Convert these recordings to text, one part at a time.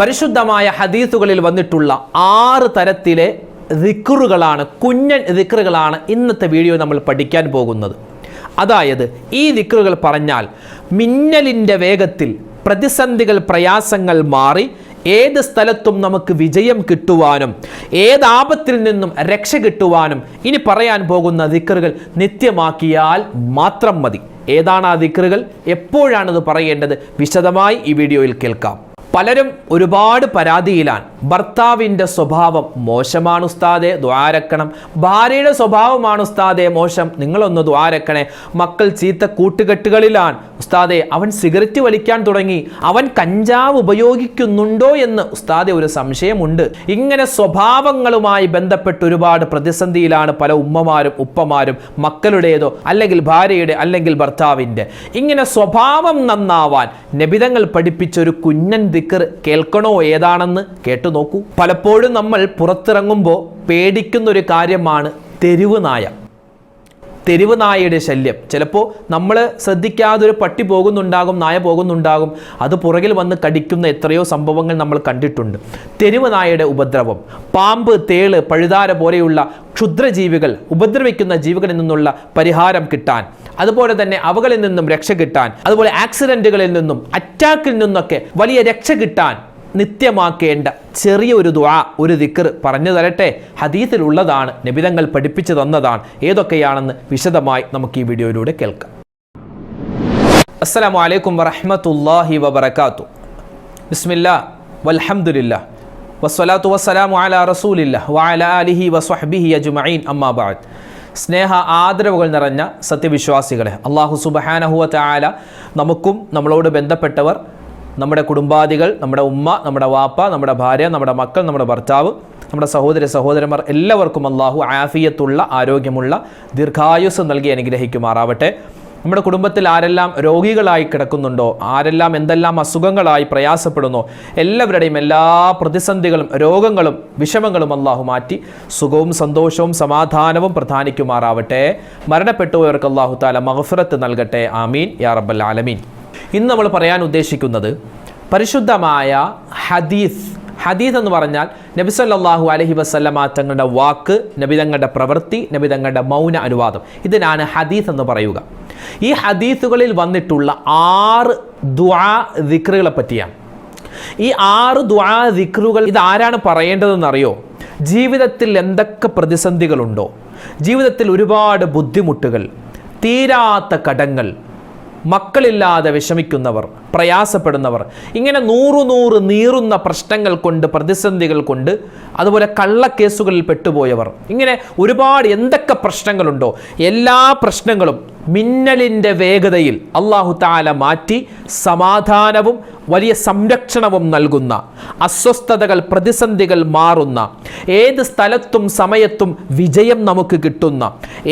പരിശുദ്ധമായ ഹദീസുകളിൽ വന്നിട്ടുള്ള ആറ് തരത്തിലെ ദിക്കറുകളാണ് കുഞ്ഞൻ ദിക്കറുകളാണ് ഇന്നത്തെ വീഡിയോ നമ്മൾ പഠിക്കാൻ പോകുന്നത്. അതായത് ഈ ദിക്കറുകൾ പറഞ്ഞാൽ മിന്നലിന്റെ വേഗത്തിൽ പ്രതിസന്ധികൾ പ്രയാസങ്ങൾ മാറി ഏത് സ്ഥലത്തും നമുക്ക് വിജയം കിട്ടുവാനും ഏത് ആപത്തിൽ നിന്നും രക്ഷ കിട്ടുവാനും ഇനി പറയാൻ പോകുന്ന ദിക്കറുകൾ നിത്യമാക്കിയാൽ മാത്രം മതി. ഏതാണ് ആ ദിക്കറുകൾ എപ്പോഴാണത് പറയേണ്ടത്? വിശദമായി ഈ വീഡിയോയിൽ കേൾക്കാം. പലരും ഒരുപാട് പരാതിയിലാണ്. ഭർത്താവിന്റെ സ്വഭാവം മോശമാണ് ഉസ്താദെ ദ്വാരക്കണം ഭാര്യയുടെ സ്വഭാവമാണ് ഉസ്താദെ മോശം. നിങ്ങളൊന്ന് ദ്വാരക്കണേ മക്കൾ ചീത്ത കൂട്ടുകെട്ടുകളിലാണ്. ഉസ്താദെ അവൻ സിഗരറ്റ് വലിക്കാൻ തുടങ്ങി. അവൻ കഞ്ചാവ് ഉപയോഗിക്കുന്നുണ്ടോ എന്ന് ഉസ്താദെ ഒരു സംശയമുണ്ട്. ഇങ്ങനെ സ്വഭാവങ്ങളുമായി ബന്ധപ്പെട്ട് ഒരുപാട് പ്രതിസന്ധിയിലാണ് പല ഉമ്മമാരും ഉപ്പമാരും മക്കളുടേതോ അല്ലെങ്കിൽ ഭാര്യയുടെ അല്ലെങ്കിൽ ഭർത്താവിന്റെ ഇങ്ങനെ സ്വഭാവം നന്നാവാൻ നബിതങ്ങൾ പഠിപ്പിച്ച ഒരു കുഞ്ഞൻ ദിക്കർ കേൾക്കണോ ഏതാണെന്ന് കേട്ടു നോക്കൂ. പലപ്പോഴും നമ്മൾ പുറത്തിറങ്ങുമ്പോൾ പേടിക്കുന്നൊരു കാര്യമാണ് തെരുവ് നായ. തെരുവ് നായയുടെ ശല്യം. ചിലപ്പോൾ നമ്മൾ ശ്രദ്ധിക്കാതെ ഒരു പട്ടി പോകുന്നുണ്ടാകും നായ പോകുന്നുണ്ടാകും. അത് പുറകിൽ വന്ന് കടിക്കുന്ന എത്രയോ സംഭവങ്ങൾ നമ്മൾ കണ്ടിട്ടുണ്ട്. തെരുവ് നായയുടെ ഉപദ്രവം. പാമ്പ് തേൾ പഴുതാര പോലെയുള്ള ക്ഷുദ്രജീവികൾ ഉപദ്രവിക്കുന്ന ജീവികളിൽ നിന്നുള്ള പരിഹാരം കിട്ടാൻ. അതുപോലെ തന്നെ അവകളിൽ നിന്നും രക്ഷ കിട്ടാൻ. അതുപോലെ ആക്സിഡന്റുകളിൽ നിന്നും അറ്റാക്കിൽ നിന്നൊക്കെ വലിയ രക്ഷ കിട്ടാൻ. നിത്യമാക്കേണ്ട ചെറിയൊരു ദുആ ഒരു ദിക്കർ പറഞ്ഞു തരട്ടെ. ഹദീസിലുള്ളതാണ്. നബിതങ്ങൾ പഠിപ്പിച്ചു തന്നതാണ്. ഏതൊക്കെയാണെന്ന് വിശദമായി നമുക്ക് ഈ വീഡിയോയിലൂടെ കേൾക്കാം. അസ്സലാമു അലൈക്കും വറഹ്മത്തുള്ളാഹി വബറകാത്തു. ബിസ്മില്ല വൽഹമുല്ല വസ്വലാത്തു വസ്സലാം അലാ റസൂലില്ല വഅലാ ആലിഹി വസ്വഹ്ബിഹി അജ്മഈൻ അമ്മാ ബഅദ്. സ്നേഹ ആദരവുകൾ നിറഞ്ഞ സത്യവിശ്വാസികളെ അള്ളാഹു സുബഹാനഹുവ ആല നമുക്കും നമ്മളോട് ബന്ധപ്പെട്ടവർ നമ്മുടെ കുടുംബാദികൾ നമ്മുടെ ഉമ്മ നമ്മുടെ വാപ്പ നമ്മുടെ ഭാര്യ നമ്മുടെ മക്കൾ നമ്മുടെ ഭർത്താവ് നമ്മുടെ സഹോദര സഹോദരന്മാർ എല്ലാവർക്കും അള്ളാഹു ആഫിയത്തുള്ള ആരോഗ്യമുള്ള ദീർഘായുസ് നൽകി അനുഗ്രഹിക്കുമാറാവട്ടെ. നമ്മുടെ കുടുംബത്തിൽ ആരെല്ലാം രോഗികളായി കിടക്കുന്നുണ്ടോ ആരെല്ലാം എന്തെല്ലാം അസുഖങ്ങളായി പ്രയാസപ്പെടുന്നോ എല്ലാവരുടെയും എല്ലാ പ്രതിസന്ധികളും രോഗങ്ങളും വിഷമങ്ങളും അള്ളാഹു മാറ്റി സുഖവും സന്തോഷവും സമാധാനവും പ്രധാനിക്കുമാറാവട്ടെ. മരണപ്പെട്ടുപോയവർക്ക് അള്ളാഹു താല മഹഫുറത്ത് നൽകട്ടെ. ആമീൻ. യാ റബ്ബൽ ആലമീൻ. ഇന്ന് നമ്മൾ പറയാൻ ഉദ്ദേശിക്കുന്നത് പരിശുദ്ധമായ ഹദീസ്. ഹദീസ് എന്ന് പറഞ്ഞാൽ നബി സല്ലാഹു അലഹി വസല്ലമ തങ്ങളുടെ വാക്ക് നബി തങ്ങളുടെ പ്രവൃത്തി നബി തങ്ങളുടെ മൗന അനുവാദം. ഇതിനാണ് ഹദീസ് എന്ന് പറയുക. ഈ ഹദീസുകളിൽ വന്നിട്ടുള്ള ആറ് ദ്വാ ദിക്റുകളെ പറ്റിയാണ്. ഈ ആറ് ദ്വാ ദിക്റുകൾ ഇത് ആരാണ് പറയേണ്ടതെന്ന് അറിയോ ജീവിതത്തിൽ എന്തൊക്കെ പ്രതിസന്ധികളുണ്ടോ? ജീവിതത്തിൽ ഒരുപാട് ബുദ്ധിമുട്ടുകൾ തീരാത്ത കടങ്ങൾ മക്കളില്ലാതെ വിഷമിക്കുന്നവർ പ്രയാസപ്പെടുന്നവർ ഇങ്ങനെ നൂറു നൂറ് നീറുന്ന പ്രശ്നങ്ങൾ കൊണ്ട് പ്രതിസന്ധികൾ കൊണ്ട് അതുപോലെ കള്ളക്കേസുകളിൽ പെട്ടുപോയവർ ഇങ്ങനെ ഒരുപാട് എന്തൊക്കെ പ്രശ്നങ്ങളുണ്ടോ എല്ലാ പ്രശ്നങ്ങളും മിന്നലിന്റെ വേഗതയിൽ അള്ളാഹു താല മാറ്റി സമാധാനവും വലിയ സംരക്ഷണവും നൽകുന്ന അസ്വസ്ഥതകൾ പ്രതിസന്ധികൾ മാറുന്ന ഏത് സ്ഥലത്തും സമയത്തും വിജയം നമുക്ക് കിട്ടുന്ന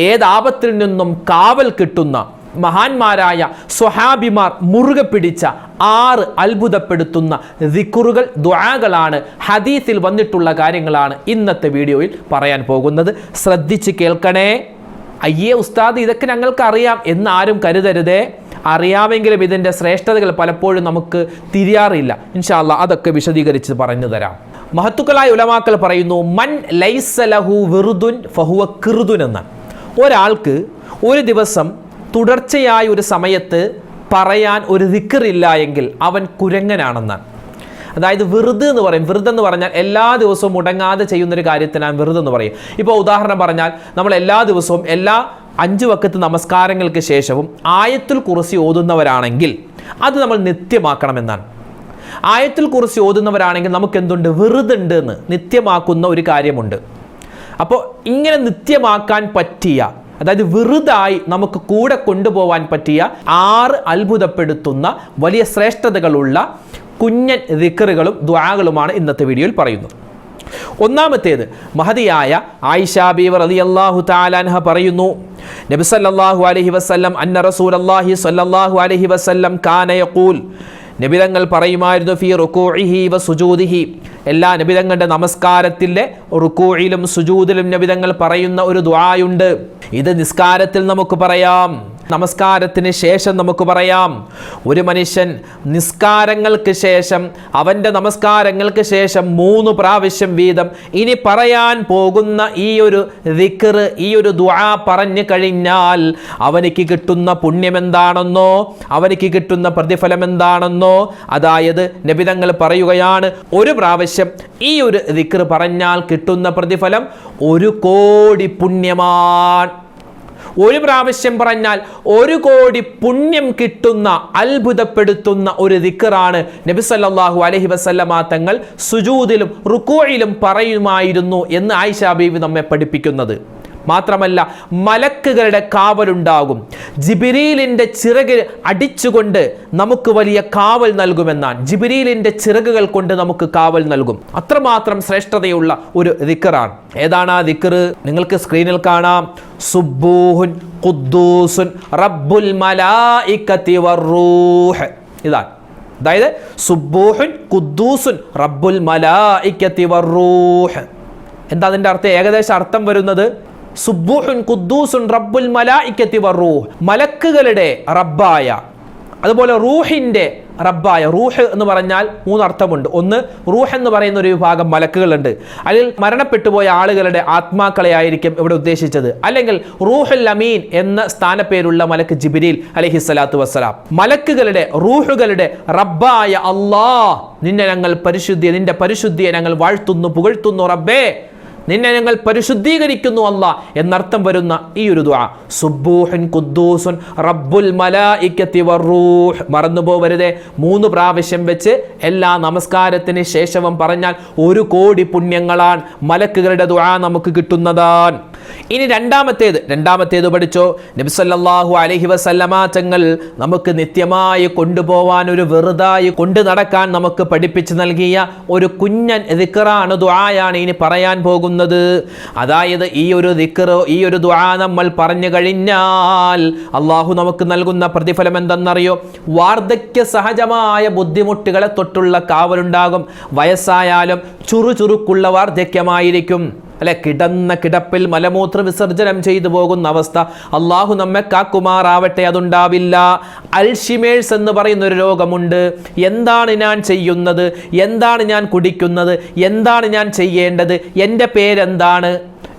ഏതാപത്തിൽ നിന്നും കാവൽ കിട്ടുന്ന മഹാന്മാരായ സ്വഹാബിമാർ മുറുകെ പിടിച്ച ആറ് അത്ഭുതപ്പെടുത്തുന്ന ദിക്കുറുകൾ ദ്വാകളാണ് ഹദീസിൽ വന്നിട്ടുള്ള കാര്യങ്ങളാണ് ഇന്നത്തെ വീഡിയോയിൽ പറയാൻ പോകുന്നത്. ശ്രദ്ധിച്ച് കേൾക്കണേ. അയ്യേ ഉസ്താദ് ഇതൊക്കെ ഞങ്ങൾക്ക് അറിയാം എന്ന് ആരും കരുതരുതേ. അറിയാമെങ്കിലും ഇതിന്റെ ശ്രേഷ്ഠതകൾ പലപ്പോഴും നമുക്ക് തിരിയാറില്ല. ഇൻഷാല്ല അതൊക്കെ വിശദീകരിച്ച് പറഞ്ഞു തരാം. മഹത്തുക്കളായ ഉലമാക്കൾ പറയുന്നു മൻ ലൈസലഹു വെറുതുൻ ഫഹുവ കിറുതുൻ എന്ന്. ഒരാൾക്ക് ഒരു ദിവസം തുടർച്ചയായ ഒരു സമയത്ത് പറയാൻ ഒരു ദിക്കറില്ല എങ്കിൽ അവൻ കുരങ്ങനാണെന്നാണ്. അതായത് വെറുതെ എന്ന് പറയും. വെറുതെ എന്ന് പറഞ്ഞാൽ എല്ലാ ദിവസവും മുടങ്ങാതെ ചെയ്യുന്ന ഒരു കാര്യത്തിനാണ് വെറുതെ എന്ന് പറയും. ഇപ്പോൾ ഉദാഹരണം പറഞ്ഞാൽ നമ്മൾ എല്ലാ ദിവസവും എല്ലാ അഞ്ച് വക്കത്ത് നമസ്കാരങ്ങൾക്ക് ശേഷവും ആയത്തുൽ കുറിസി ഓതുന്നവരാണെങ്കിൽ അത് നമ്മൾ നിത്യമാക്കണമെന്നാണ്. ആയത്തിൽ കുറിച്ച് ഓതുന്നവരാണെങ്കിൽ നമുക്ക് എന്തുണ്ട് വെറുതെ ഉണ്ട് എന്ന് നിത്യമാക്കുന്ന ഒരു കാര്യമുണ്ട്. അപ്പോൾ ഇങ്ങനെ നിത്യമാക്കാൻ പറ്റിയ അതായത് വെറുതായി നമുക്ക് കൂടെ കൊണ്ടുപോവാൻ പറ്റിയ ആറ് അത്ഭുതപ്പെടുത്തുന്ന വലിയ ശ്രേഷ്ഠതകളുള്ള കുഞ്ഞൻ ദിക്കറുകളും ദ്വാകളുമാണ് ഇന്നത്തെ വീഡിയോയിൽ പറയുന്നത്. ഒന്നാമത്തേത് മഹതിയായ ആയിഷ ബീവർ അലി അള്ളാഹു താലാൻഹ പറയുന്നു നബി സല്ലല്ലാഹു അലൈഹി വസല്ലം അന്ന റസൂൽ അള്ളാഹി സല്ലല്ലാഹു അലൈഹി വസല്ലം കാന യഖൂൽ നബിതങ്ങൾ പറയുമായിരുന്നു ഫി റുക്കൂഇഹി വ സുജൂദിഹി. എല്ലാ നബിതങ്ങളുടെ നമസ്കാരത്തിലെ റുക്കൂയിലും സുജൂദിലും നബിതങ്ങൾ പറയുന്ന ഒരു ദ്വായുണ്ട് ഇത് നിസ്കാരത്തിൽ നമുക്ക് പറയാം. നമസ്കാരത്തിന് ശേഷം നമുക്ക് പറയാം. ഒരു മനുഷ്യൻ നിസ്കാരങ്ങൾക്ക് ശേഷം അവന്റെ നമസ്കാരങ്ങൾക്ക് ശേഷം മൂന്ന് പ്രാവശ്യം വീതം ഇനി പറയാൻ പോകുന്ന ഈ ഒരു ദിക്ർ ഈ ഒരു ദുആ പറഞ്ഞു കഴിഞ്ഞാൽ അവനിക്ക് കിട്ടുന്ന പുണ്യം എന്താണെന്നോ അവനിക്ക് കിട്ടുന്ന പ്രതിഫലം എന്താണെന്നോ അതായത് നബിതങ്ങൾ പറയുകയാണ് ഒരു പ്രാവശ്യം ഈ ഒരു ദിക്ർ പറഞ്ഞാൽ കിട്ടുന്ന പ്രതിഫലം ഒരു കോടി പുണ്യമാണ് ഒരു പ്രാവശ്യം പറഞ്ഞാൽ ഒരു കോടി പുണ്യം കിട്ടുന്ന അത്ഭുതപ്പെടുത്തുന്ന ഒരു ദിക്കറാണ് നബി സല്ലല്ലാഹു അലൈഹി വസല്ലമ തങ്ങൾ സുജൂദിലും റുക്കോയിലും പറയുമായിരുന്നു എന്ന് ആയിഷ ബീവി നമ്മെ പഠിപ്പിക്കുന്നത്. മാത്രമല്ല മലക്കുകളുടെ കാവലുണ്ടാകും. ജിബിരീലിന്റെ ചിറക് അടിച്ചുകൊണ്ട് നമുക്ക് വലിയ കാവൽ നൽകുമെന്നാണ്. ജിബിരീലിന്റെ ചിറകുകൾ കൊണ്ട് നമുക്ക് കാവൽ നൽകും. അത്രമാത്രം ശ്രേഷ്ഠതയുള്ള ഒരു ദിക്കറാണ്. ഏതാണ് ആ ദിക്കർ? നിങ്ങൾക്ക് സ്ക്രീനിൽ കാണാം. സുബൂഹുൻ ഖുദ്ദൂസുൻ റബ്ബുൽ മലായിക്കത്തി വറൂഹ് ഇതാണ്. അതായത് സുബൂഹുൻ ഖുദ്ദൂസുൻ റബ്ബുൽ മലായിക്കത്തി വറൂഹ് എന്താ അതിന്റെ അർത്ഥം? ഏകദേശം അർത്ഥം വരുന്നത് റബ്ബുൽ മലക്കുകളുടെ റബ്ബായ. അതുപോലെ റൂഹിന്റെ റബ്ബായ. റൂഹ് എന്ന് പറഞ്ഞാൽ മൂന്നർത്ഥമുണ്ട് ഒന്ന് റൂഹ് എന്ന് പറയുന്ന ഒരു വിഭാഗം മലക്കുകളുണ്ട്. അതിൽ മരണപ്പെട്ടു പോയ ആളുകളുടെ ആത്മാക്കളെ ആയിരിക്കും ഇവിടെ ഉദ്ദേശിച്ചത്. അല്ലെങ്കിൽ റൂഹുൽ അമീൻ എന്ന സ്ഥാനപ്പേരുള്ള മലക്ക് ജിബിരിൽ അലഹി സ്വലാത്തു വസ്സലാം. മലക്കുകളുടെ റൂഹുകളുടെ റബ്ബായ അള്ളാ നിന്നെ ഞങ്ങൾ പരിശുദ്ധിയെ നിന്റെ പരിശുദ്ധിയെ ഞങ്ങൾ വാഴ്ത്തുന്നു പുകഴ്ത്തുന്നു റബ്ബേ. നിന്നെ ഞങ്ങൾ പരിശുദ്ധീകരിക്കുന്നു അല്ല എന്നർത്ഥം വരുന്ന ഈ ഒരു ദുആ. സുബ്ബൂഹുൻ ഖുദ്ദൂസുൻ റബ്ബുൽ മലായിക്കത്തി വറൂഹ് മറന്നു മൂന്ന് പ്രാവശ്യം വെച്ച് എല്ലാ നമസ്കാരത്തിന് ശേഷവും പറഞ്ഞാൽ ഒരു കോടി പുണ്യങ്ങളാണ് മലക്കുകളുടെ ദുആ നമുക്ക് കിട്ടുന്നതാണ് ഇനി രണ്ടാമത്തേത്. രണ്ടാമത്തേത് പഠിച്ചോ? നബി അലഹി അലൈഹി വസല്ലമ തങ്ങൾ നമുക്ക് നിത്യമായി കൊണ്ടുപോവാൻ ഒരു വെറുതായി കൊണ്ടു നടക്കാൻ നമുക്ക് പഠിപ്പിച്ചു നൽകിയ ഒരു കുഞ്ഞൻ ദിക്റാണ് ദുആയാണ് ഇനി പറയാൻ പോകുന്നത്. അതായത് ഈ ഒരു ദിക്കറോ ഈ ഒരു ദ്വാ നമ്മൾ പറഞ്ഞു കഴിഞ്ഞാൽ അള്ളാഹു നമുക്ക് നൽകുന്ന പ്രതിഫലം എന്തെന്നറിയോ? വാർദ്ധക്യ സഹജമായ ബുദ്ധിമുട്ടുകളെ തൊട്ടുള്ള കാവലുണ്ടാകും. വയസ്സായാലും ചുറുചുറുക്കുള്ള വാർദ്ധക്യമായിരിക്കും. അല്ലെ? കിടന്ന കിടപ്പിൽ മലമൂത്ര വിസർജനം ചെയ്തു പോകുന്ന അവസ്ഥ. അള്ളാഹു നമ്മെ കാക്കുമാറാവട്ടെ അതുണ്ടാവില്ല. അൽഷിമേഴ്സ് എന്ന് പറയുന്ന ഒരു രോഗമുണ്ട്. എന്താണ് ഞാൻ ചെയ്യുന്നത്? എന്താണ് ഞാൻ കുടിക്കുന്നത്? എന്താണ് ഞാൻ ചെയ്യേണ്ടത്? എന്റെ പേരെന്താണ്?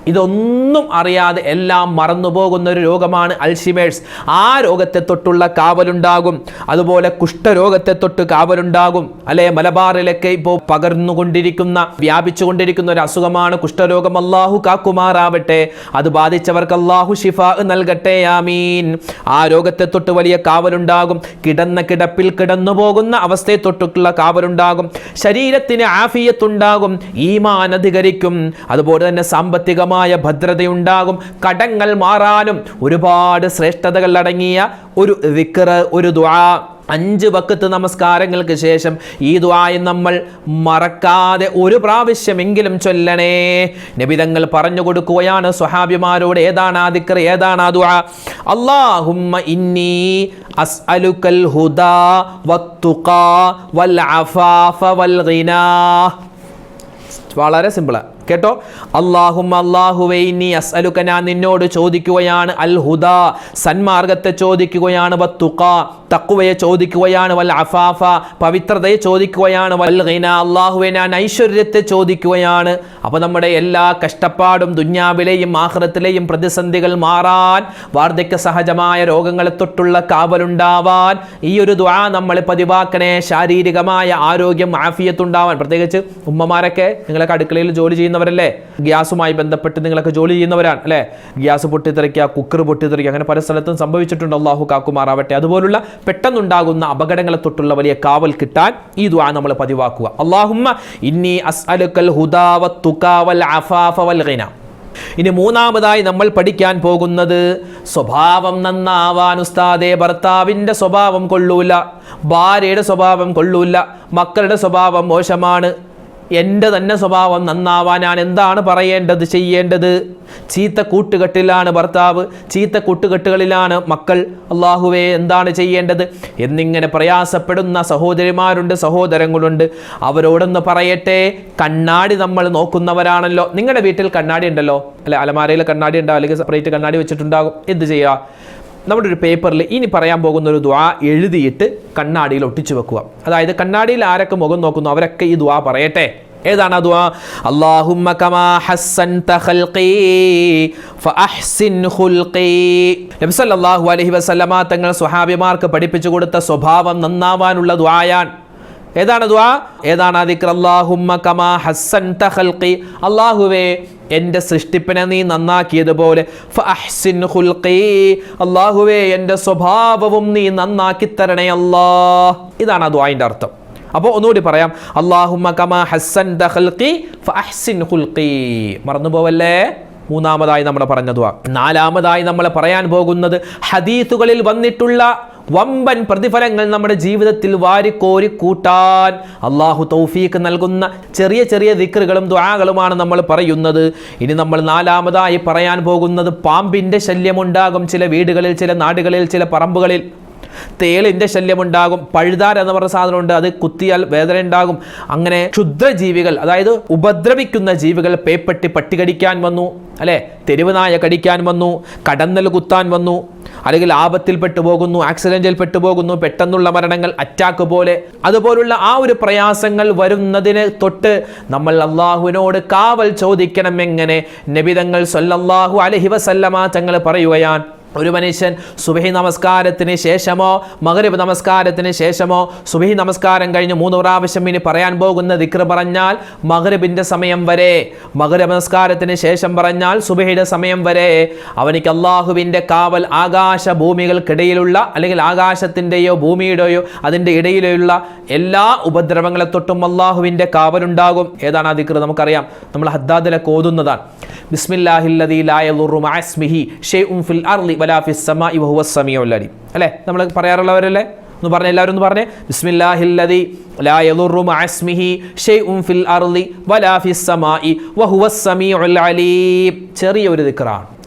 ഇതൊന്നും അറിയാതെ എല്ലാം മറന്നുപോകുന്ന ഒരു രോഗമാണ് അൽഷിമേഴ്സ്. ആ രോഗത്തെ തൊട്ടുള്ള കാവലുണ്ടാകും. അതുപോലെ കുഷ്ഠരോഗത്തെ തൊട്ട് കാവലുണ്ടാകും. അല്ലെ? മലബാറിലൊക്കെ ഇപ്പോൾ പകർന്നുകൊണ്ടിരിക്കുന്ന വ്യാപിച്ചുകൊണ്ടിരിക്കുന്ന ഒരു അസുഖമാണ് കുഷ്ഠരോഗം. അള്ളാഹു കാക്കുമാറാവട്ടെ. അത് ബാധിച്ചവർക്ക് അള്ളാഹു ഷിഫ നൽകട്ടെ. ആമീൻ. ആ രോഗത്തെ തൊട്ട് വലിയ കാവലുണ്ടാകും. കിടന്ന കിടപ്പിൽ കിടന്നു പോകുന്ന അവസ്ഥയെ തൊട്ടുള്ള കാവലുണ്ടാകും. ശരീരത്തിന് ആഫിയത്തുണ്ടാകും. ഈമാൻ അധികരിക്കും. അതുപോലെ തന്നെ സാമ്പത്തികമായ ഭദ്രതയുണ്ടാകും കടങ്ങൾ മാറാനും ഒരുപാട് ശ്രേഷ്ഠതകൾ അടങ്ങിയ ഒരു വിക്ര ഒരു ദ്വാ അഞ്ച് വക്കത്ത് നമസ്കാരങ്ങൾക്ക് ശേഷം ഈ ദ്വായം നമ്മൾ മറക്കാതെ ഒരു പ്രാവശ്യമെങ്കിലും ചൊല്ലണേ. നബിതങ്ങൾ പറഞ്ഞു കൊടുക്കുകയാണ് സ്വഹാബിമാരോട് ഏതാണ് ആ ദിക്കർ ഏതാണ് ആ ദ്വാ അള്ളാഹുമ്മ ഇന്നി അസ്അലുക്കൽ ഹുദാ വത്തുക വൽ അഫാഫ വൽ ഗിനാ. വളരെ സിമ്പിളാണ് കേട്ടോ? അള്ളാഹും അള്ളാഹുവൈ നീ ഞാൻ നിന്നോട് ചോദിക്കുകയാണ് അൽ ഹുദ സന്മാർഗത്തെ ചോദിക്കുകയാണ് വത്തുക തക്കുവയെ ചോദിക്കുകയാണ് വൽ അഫാഫ പവിത്രതയെ ചോദിക്കുകയാണ് വൽ ഗൈന അള്ളാഹുവെ ഞാൻ ഐശ്വര്യത്തെ ചോദിക്കുകയാണ്. അപ്പോൾ നമ്മുടെ എല്ലാ കഷ്ടപ്പാടും ദുന്യാവിലെയും ആഹ്റത്തിലെയും പ്രതിസന്ധികൾ മാറാൻ വാർദ്ധക്യ സഹജമായ രോഗങ്ങളെ തൊട്ടുള്ള കാവലുണ്ടാവാൻ ഈ ഒരു ദ്വാ നമ്മൾ പതിവാക്കണേ ശാരീരികമായ ആരോഗ്യം ആഫിയത്തുണ്ടാവാൻ. പ്രത്യേകിച്ച് ഉമ്മമാരൊക്കെ നിങ്ങളൊക്കെ അടുക്കളയിൽ ജോലി ചെയ്യുന്നവരല്ലേ ഗ്യാസുമായി ബന്ധപ്പെട്ട് നിങ്ങളൊക്കെ ജോലി ചെയ്യുന്നവരാണ് അല്ലേ? ഗ്യാസ് പൊട്ടിത്തെറിക്കുക കുക്കർ പൊട്ടിത്തെറിക്കുക അങ്ങനെ പല സ്ഥലത്തും സംഭവിച്ചിട്ടുണ്ട്. അള്ളാഹു കാക്കുമാറാവട്ടെ. അതുപോലുള്ള പെട്ടെന്നുണ്ടാകുന്ന അപകടങ്ങളെ തൊട്ടുള്ള വലിയ കാവൽ കിട്ടാൻ ഈ ദ്വാ നമ്മൾ പതിവാക്കുക. അള്ളാഹുമ്മ ഇന്നി അസ്അലുക്കൽ ഇനി മൂന്നാമതായി നമ്മൾ പഠിക്കാൻ പോകുന്നത് സ്വഭാവം നന്നാവാൻ ഉസ്താദെ ഭർത്താവിന്റെ സ്വഭാവം കൊള്ളൂല ഭാര്യയുടെ സ്വഭാവം കൊള്ളൂല മക്കളുടെ സ്വഭാവം മോശമാണ്. എന്റെ തന്നെ സ്വഭാവം നന്നാവാൻ ഞാൻ എന്താണ് പറയേണ്ടത് ചെയ്യേണ്ടത്? ചീത്ത കൂട്ടുകെട്ടിലാണ് ഭർത്താവ് ചീത്ത കൂട്ടുകെട്ടുകളിലാണ് മക്കൾ. അള്ളാഹുവേ എന്താണ് ചെയ്യേണ്ടത്? എന്നിങ്ങനെ പ്രയാസപ്പെടുന്ന സഹോദരിമാരുണ്ട് സഹോദരങ്ങളുണ്ട്. അവരോടൊന്ന് പറയട്ടെ കണ്ണാടി നമ്മൾ നോക്കുന്നവരാണല്ലോ. നിങ്ങളുടെ വീട്ടിൽ കണ്ണാടി ഉണ്ടല്ലോ? അല്ലെ അലമാരയിൽ കണ്ണാടി ഉണ്ടാവും അല്ലെങ്കിൽ സെപ്പറേറ്റ് കണ്ണാടി വെച്ചിട്ടുണ്ടാകും? എന്ത് ചെയ്യുക? നമ്മുടെ ഒരു പേപ്പറിൽ ഇനി പറയാൻ പോകുന്ന ഒരു ദ്വാ എഴുതിയിട്ട് കണ്ണാടിയിൽ ഒട്ടിച്ചു വെക്കുക. അതായത് കണ്ണാടിയിൽ ആരൊക്കെ മുഖം നോക്കുന്നു അവരൊക്കെ ഈ ദ്വാ പറയട്ടെ? ഏതാണ് ആ ദ്വാ അല്ലാഹുമ്മ കമാ ഹസ്സൻത ഖൽഖി ഫഅഹ്സിൻ ഖുൽഖി. നബി സല്ലല്ലാഹു അലൈഹി വസല്ലമ തങ്ങൾ സ്വഹാബിമാർക്ക് പഠിപ്പിച്ചു കൊടുത്ത സ്വഭാവം നന്നാവാനുള്ള ദ്വായാൻ ഏതാണ് ദ്വാ ഏതാണ് ആ ദിക്ർ? അല്ലാഹുമ്മ കമാ ഹസ്സൻത ഖൽഖി. അല്ലാഹുവേ എന്റെ സൃഷ്ടിപ്പിനെ നീ നന്നാക്കിയതുപോലെ. അള്ളാഹുവേ എന്റെ സ്വഭാവവും നീ നന്നാക്കി തരണേ അല്ലാ. ഇതാണ് ആ ദ്വായിന്റെ അർത്ഥം. അപ്പോൾ ഒന്നുകൂടി പറയാം. അള്ളാഹുമ്മ കമാ ഖുൽഖി മറന്നു പോവല്ലേ മൂന്നാമതായി നമ്മൾ പറഞ്ഞതുവാ നാലാമതായി നമ്മൾ പറയാൻ പോകുന്നത് ഹദീസുകളിൽ വന്നിട്ടുള്ള വമ്പൻ പ്രതിഫലങ്ങൾ നമ്മുടെ ജീവിതത്തിൽ വാരിക്കോരി കൂട്ടാൻ അള്ളാഹു തൗഫീക്ക് നൽകുന്ന ചെറിയ ചെറിയ ദിക്കറുകളും ദ്വാകളുമാണ് നമ്മൾ പറയുന്നത്. ഇനി നമ്മൾ നാലാമതായി പറയാൻ പോകുന്നത് പാമ്പിന്റെ ശല്യമുണ്ടാകും ചില വീടുകളിൽ ചില നാടുകളിൽ ചില പറമ്പുകളിൽ. തേളിന്റെ ശല്യമുണ്ടാകും പഴുതാർ എന്ന് പറഞ്ഞ സാധനമുണ്ട് അത് കുത്തിയാൽ വേദന ഉണ്ടാകും. അങ്ങനെ ക്ഷുദ്രജീവികൾ അതായത് ഉപദ്രവിക്കുന്ന ജീവികൾ പേപ്പട്ടി പട്ടി കടിക്കാൻ വന്നു അല്ലെ? തെരുവ് നായ കടിക്കാൻ വന്നു കടന്നൽ കുത്താൻ വന്നു അല്ലെങ്കിൽ ആപത്തിൽ പെട്ടുപോകുന്നു ആക്സിഡന്റിൽ പെട്ടുപോകുന്നു പെട്ടെന്നുള്ള മരണങ്ങൾ അറ്റാക്ക് പോലെ. അതുപോലുള്ള ആ ഒരു പ്രയാസങ്ങൾ വരുന്നതിന് തൊട്ട് നമ്മൾ അള്ളാഹുവിനോട് കാവൽ ചോദിക്കണം എങ്ങനെ നബിതങ്ങൾ സല്ലല്ലാഹു അലഹി വസല്ലമ തങ്ങൾ പറയുകയാണ് ഒരു മനുഷ്യൻ സുബഹി നമസ്കാരത്തിന് ശേഷമോ മകരവ് നമസ്കാരത്തിന് ശേഷമോ സുബഹി നമസ്കാരം കഴിഞ്ഞ് മൂന്ന് പ്രാവശ്യം ഇനി പറയാൻ പോകുന്ന ദിക്ർ പറഞ്ഞാൽ മകരബിന്റെ സമയം വരെ മകര നമസ്കാരത്തിന് ശേഷം പറഞ്ഞാൽ സുബഹിയുടെ സമയം വരെ അവനിക്ക് അള്ളാഹുവിന്റെ കാവൽ ആകാശ ഭൂമികൾക്കിടയിലുള്ള അല്ലെങ്കിൽ ആകാശത്തിന്റെയോ ഭൂമിയുടെയോ അതിന്റെ ഇടയിലുള്ള എല്ലാ ഉപദ്രവങ്ങളെ തൊട്ടും അള്ളാഹുവിന്റെ കാവലുണ്ടാകും. ഏതാണ് ആ ദിക്ർ? നമുക്കറിയാം. നമ്മൾ ഹദ്ദാദിലൊക്കെ ഓതുന്നതാണ്. അല്ലേ? നമ്മൾ പറയാറുള്ളവരല്ലേ? ഒന്ന് പറഞ്ഞേ എല്ലാവരും ഒന്ന് പറഞ്ഞേ. ബിസ്മില്ലാഹില്ലതി ലാ യദുറു മഅ ഷൈഉൻ ഫിൽ അർളി വലാ ഫിസ് സമാഇ വഹുവ സമീഉൽ അലീം. ചെറിയ ഒരു ദിക്റാണ്.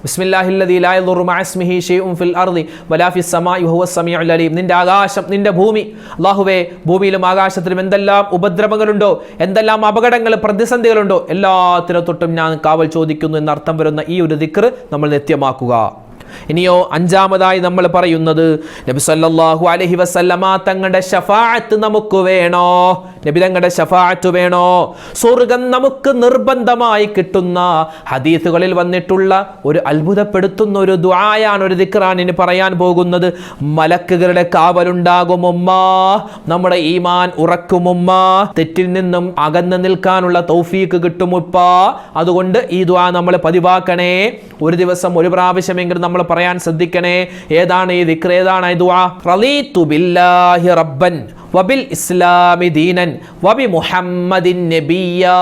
നിന്റെ ആകാശം നിന്റെ ഭൂമി. അല്ലാഹുവേ ഭൂമിയിലും ആകാശത്തിലും എന്തെല്ലാം ഉപദ്രവങ്ങളുണ്ടോ എന്തെല്ലാം അപകടങ്ങൾ പ്രതിസന്ധികളുണ്ടോ എല്ലാത്തിനെ തൊട്ടും ഞാൻ കാവൽ ചോദിക്കുന്നു എന്നർത്ഥം വരുന്ന ഈ ഒരു ദിക്ർ നമ്മൾ നിത്യമാക്കുക. ഇനിയോ അഞ്ചാമതായി നമ്മൾ പറയുന്നത് നബി സല്ലല്ലാഹു അലൈഹി വസല്ലമ തങ്ങളുടെ ഷഫാഅത്ത് നമുക്ക് വേണോ? നബി തങ്ങളുടെ ഷഫാഅത്ത് വേണോ? സ്വർഗം നമുക്ക് നിർബന്ധമായി കിട്ടുന്ന ഹദീസുകളിൽ വന്നിട്ടുള്ള ഒരു അത്ഭുതപ്പെടുത്തുന്ന ഒരു ദ്വായാണ് ഒരു ദിക്റാനിന് പറയാൻ പോകുന്നത്. മലക്കുകളുടെ കാവലുണ്ടാകും ഉമ്മ. നമ്മുടെ ഈമാൻ ഉറക്കും ഉമ്മ. തെറ്റിൽ നിന്നും അകന്നു നിൽക്കാനുള്ള തൗഫീക്ക് കിട്ടും ഉപ്പ. അതുകൊണ്ട് ഈ ദ്വാ നമ്മൾ പതിവാക്കണേ. ഒരു ദിവസം ഒരു പ്രാവശ്യമെങ്കിലും നമ്മൾ പറയാൻ ശ്രദ്ധിക്കണേ. ഏതാണ് ഈ ദിക്ർ ഏതാണ് ബില്ലാഹി റബ്ബൻ വബിൽ ഇസ്ലാമി ദീനൻ വബി മുഹമ്മദിൻ നബിയാ.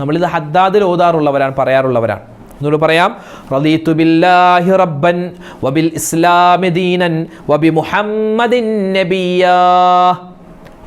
നമ്മളിത് ഹദ്ദാദിൽ ഓതാറുള്ളവരാണ് പറയാറുള്ളവരാണ്. എന്നോട് പറയാം. റളീതു ബില്ലാഹി റബ്ബൻ വബിൽ ഇസ്ലാമി ദീനൻ വബി മുഹമ്മദിൻ നബിയാ.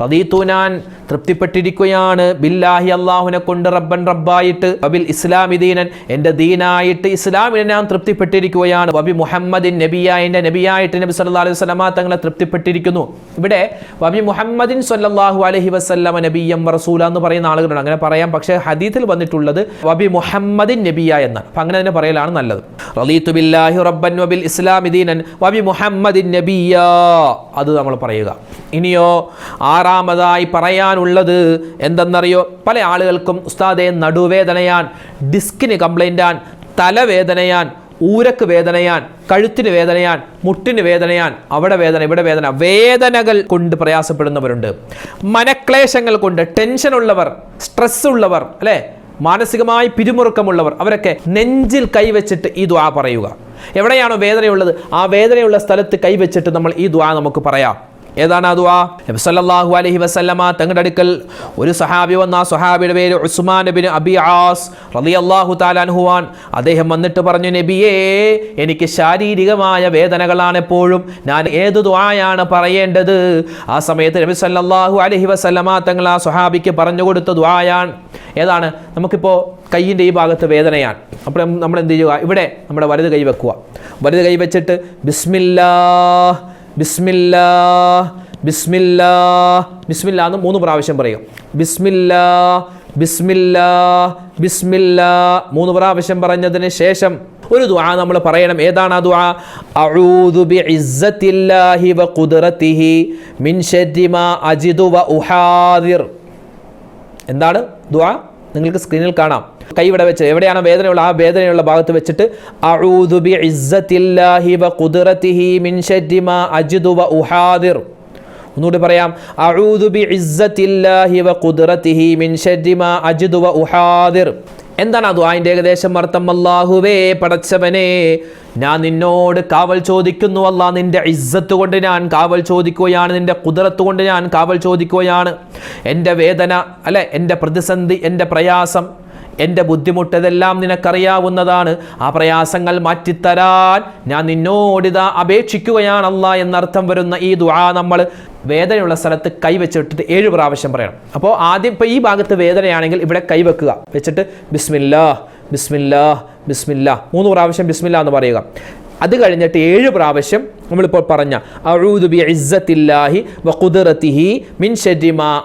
റദീത്തു ഞാൻ തൃപ്തിപ്പെട്ടിരിക്കുകയാണ്. ബില്ലാഹി അള്ളാഹുനെ കൊണ്ട് റബ്ബൻ റബ്ബായിട്ട് അബിൽ ഇസ്ലാമി ദീനൻ എന്റെ ദീനായിട്ട് ഇസ്ലാമിനെ ഞാൻ തൃപ്തിപ്പെട്ടിരിക്കുകയാണ്. വബി മുഹമ്മദിൻ നബിയായ എന്റെ നബിയായിട്ട് നബി സല്ലാ അലൈഹി വസല്ലമ തങ്ങളെ തൃപ്തിപ്പെട്ടിരിക്കുന്നു. ഇവിടെ വബി മുഹമ്മദിൻ സല്ലല്ലാഹു അലൈഹി നബി നബിയം റസൂല എന്ന് പറയുന്ന ആളുകളുണ്ട്. അങ്ങനെ പറയാം. പക്ഷേ ഹദീത്തിൽ വന്നിട്ടുള്ളത് വബി മുഹമ്മദിൻ നബിയ എന്നാണ്. അപ്പം അങ്ങനെ തന്നെ പറയലാണ് നല്ലത്. റലീത്തു ബില്ലാഹി റബ്ബൻ വബിൽ ഇസ്ലാമി ദീനൻ വബി മുഹമ്മദിൻ നബിയ. അത് നമ്മൾ പറയുക. ഇനിയോ ആറാമതായി പറയാനുള്ളത് എന്തെന്നറിയോ? പല ആളുകൾക്കും ഉസ്താദെ നടുവേദനയാൻ ഡിസ്കിന് കംപ്ലൈന്റാൻ തലവേദനയാൻ ഊരക്ക് വേദനയാൻ കഴുത്തിന് വേദനയാൻ മുട്ടിന് വേദനയാൻ അവിടെ വേദന ഇവിടെ വേദന വേദനകൾ കൊണ്ട് പ്രയാസപ്പെടുന്നവരുണ്ട്. മനക്ലേശങ്ങൾ കൊണ്ട് ടെൻഷനുള്ളവർ സ്ട്രെസ് ഉള്ളവർ അല്ലേ? മാനസികമായി പിരിമുറുക്കമുള്ളവർ അവരൊക്കെ നെഞ്ചിൽ കൈവച്ചിട്ട് ഈ ദ്വാ പറയുക. എവിടെയാണോ വേദനയുള്ളത് ആ വേദനയുള്ള സ്ഥലത്ത് കൈവച്ചിട്ട് നമ്മൾ ഈ ദ്വാ നമുക്ക് പറയാം. ഏതാണ് ആ സല്ലല്ലാഹു അലൈഹി വസല്ലമ തങ്ങളുടെ അടുക്കൽ ഒരു സഹാബി വന്ന ആ സഹാബിയുടെ പേര് ഉസ്മാൻ ബിൻ അബി ആസ് റലി അള്ളാഹു താലാൻഹുവാൻ അദ്ദേഹം വന്നിട്ട് പറഞ്ഞു നബിയേ എനിക്ക് ശാരീരികമായ വേദനകളാണ് എപ്പോഴും. ഞാൻ ഏത് ദുആയാണ് പറയേണ്ടത്? ആ സമയത്ത് നബി സല്ലാഹു അലഹി വസല്ലമ തങ്ങൾ ആ സുഹാബിക്ക് പറഞ്ഞു കൊടുത്ത ദുആയാണ്. ഏതാണ്? നമുക്കിപ്പോൾ കയ്യിന്റെ ഈ ഭാഗത്ത് വേദനയാണ്. അപ്പോൾ നമ്മൾ എന്ത് ചെയ്യുക? ഇവിടെ നമ്മുടെ വലത് കൈ വെക്കുക. വലത് കൈ വെച്ചിട്ട് ബിസ്മില്ലാ ബിസ്മില്ലാ ബിസ്മില്ലാ ബിസ്മില്ല എന്ന് മൂന്ന് പ്രാവശ്യം പറയും. ബിസ്മില്ലാ ബിസ്മില്ലാ ബിസ്മില്ലാ മൂന്ന് പ്രാവശ്യം പറഞ്ഞതിന് ശേഷം ഒരു ദുആ നമ്മൾ പറയണം. ഏതാണ് ആ ദുആ? അഊദു ബിഇസ്സത്തില്ലാഹി വഖുദ്റതിഹി മിൻ ശർരി മാ അജിദു വ ഉഹാദിർ. എന്താണ് ദുആ? നിങ്ങൾക്ക് സ്ക്രീനിൽ കാണാം. കൈ ഇവിടെ വെച്ച് എവിടെയാണ് വേദനയുള്ള ആ വേദനയുള്ള ഭാഗത്ത് വെച്ചിട്ട് വ മിൻ വ ഉഹാദിർ ഒന്നുകൂടി പറയാം വ മിൻ വ ഉഹാദിർ എന്താണ് അത് അതിന്റെ ഏകദേശം അർത്ഥം? അല്ലാഹുവേ പടച്ചവനെ ഞാൻ നിന്നോട് കാവൽ ചോദിക്കുന്നു. അല്ല നിന്റെ ഇസ്സത്ത് കൊണ്ട് ഞാൻ കാവൽ ചോദിക്കുകയാണ് നിന്റെ കുതിരത്ത് കൊണ്ട് ഞാൻ കാവൽ ചോദിക്കുകയാണ്. എന്റെ വേദന അല്ലെ എന്റെ പ്രതിസന്ധി എന്റെ പ്രയാസം എന്റെ ബുദ്ധിമുട്ടതെല്ലാം നിനക്കറിയാവുന്നതാണ്. ആ പ്രയാസങ്ങൾ മാറ്റിത്തരാൻ ഞാൻ നിന്നോടിതാ അപേക്ഷിക്കുകയാണല്ല എന്നർത്ഥം വരുന്ന ഈ ദുആ നമ്മൾ വേദനയുള്ള സ്ഥലത്ത് കൈവച്ചിട്ടിട്ട് ഏഴ് പ്രാവശ്യം പറയണം. അപ്പോൾ ആദ്യം ഇപ്പോൾ ഈ ഭാഗത്ത് വേദനയാണെങ്കിൽ ഇവിടെ കൈവെക്കുക. വെച്ചിട്ട് ബിസ്മില്ലാ ബിസ്മില്ലാ ബിസ്മില്ലാ. മൂന്ന് പ്രാവശ്യം ബിസ്മില്ല എന്ന് പറയുക. അത് കഴിഞ്ഞിട്ട് ഏഴ് പ്രാവശ്യം നമ്മളിപ്പോൾ പറഞ്ഞ ബി വ മിൻ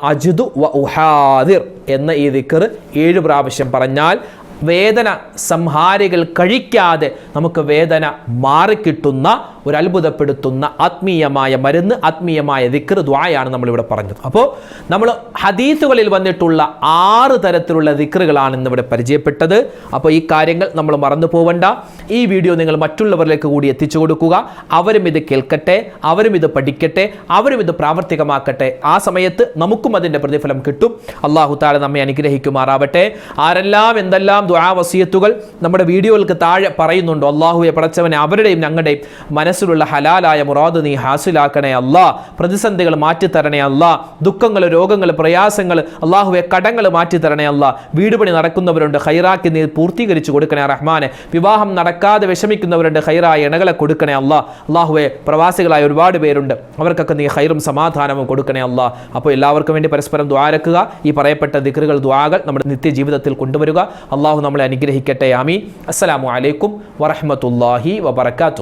അജ്ദു വ ഉഹാദിർ എന്ന ഈ ദിക്കർ ഏഴ് പ്രാവശ്യം പറഞ്ഞാൽ വേദന സംഹാരികൾ കഴിക്കാതെ നമുക്ക് വേദന മാറിക്കിട്ടുന്ന ഒരു അത്ഭുതപ്പെടുത്തുന്ന ആത്മീയമായ മരുന്ന് ആത്മീയമായ ദിക്ർ ദ്വായാണ് നമ്മളിവിടെ പറഞ്ഞത്. അപ്പോൾ നമ്മൾ ഹദീസുകളിൽ വന്നിട്ടുള്ള ആറ് തരത്തിലുള്ള ദിക്റുകളാണ് ഇന്നിവിടെ പരിചയപ്പെട്ടത്. അപ്പോൾ ഈ കാര്യങ്ങൾ നമ്മൾ മറന്നു പോവണ്ട. ഈ വീഡിയോ നിങ്ങൾ മറ്റുള്ളവരിലേക്ക് കൂടി എത്തിച്ചു കൊടുക്കുക. അവരും ഇത് കേൾക്കട്ടെ അവരും ഇത് പഠിക്കട്ടെ അവരും ഇത് പ്രാവർത്തികമാക്കട്ടെ. ആ സമയത്ത് നമുക്കും അതിന്റെ പ്രതിഫലം കിട്ടും. അള്ളാഹു താല നമ്മെ അനുഗ്രഹിക്കുമാറാവട്ടെ. ആരെല്ലാം എന്തെല്ലാം ദുആ വസിയത്തുകൾ നമ്മുടെ വീഡിയോകൾക്ക് താഴെ പറയുന്നുണ്ടോ? അള്ളാഹുവെ പടച്ചവനെ അവരുടെയും ഞങ്ങളുടെയും മനസ്സിലുള്ള ഹലാലായ മുറാദ് നീ ഹാസിലാക്കണേ അല്ല. പ്രതിസന്ധികൾ മാറ്റിത്തരണേ അല്ല. ദുഃഖങ്ങൾ രോഗങ്ങൾ പ്രയാസങ്ങൾ അള്ളാഹുവെ കടങ്ങൾ മാറ്റിത്തരണേ അല്ല. വീടുപണി നടക്കുന്നവരുണ്ട് ഹൈറാക്കി നീ പൂർത്തീകരിച്ചു കൊടുക്കണേ റഹ്മാനെ. വിവാഹം നടക്കാതെ വിഷമിക്കുന്നവരുണ്ട് ഹൈറായ ഇണകളെ കൊടുക്കണേ അല്ല. അള്ളാഹുവെ പ്രവാസികളായ ഒരുപാട് പേരുണ്ട്. അവർക്കൊക്കെ നീ ഹൈറും സമാധാനവും കൊടുക്കണേ അല്ല. അപ്പോൾ എല്ലാവർക്കും വേണ്ടി പരസ്പരം ദ്വാരക്കുക ഈ പറയപ്പെട്ട ദിക്റുകൾ ദ്വാകൾ നമ്മുടെ നിത്യജീവിതത്തിൽ കൊണ്ടുവരിക. അള്ളാഹു നമ്മളെ അനുഗ്രഹിക്കട്ടെ. ആമി അസ്സലാമു അലൈക്കും വറഹ്മത്തുള്ളാഹി വബറകാതുഹു.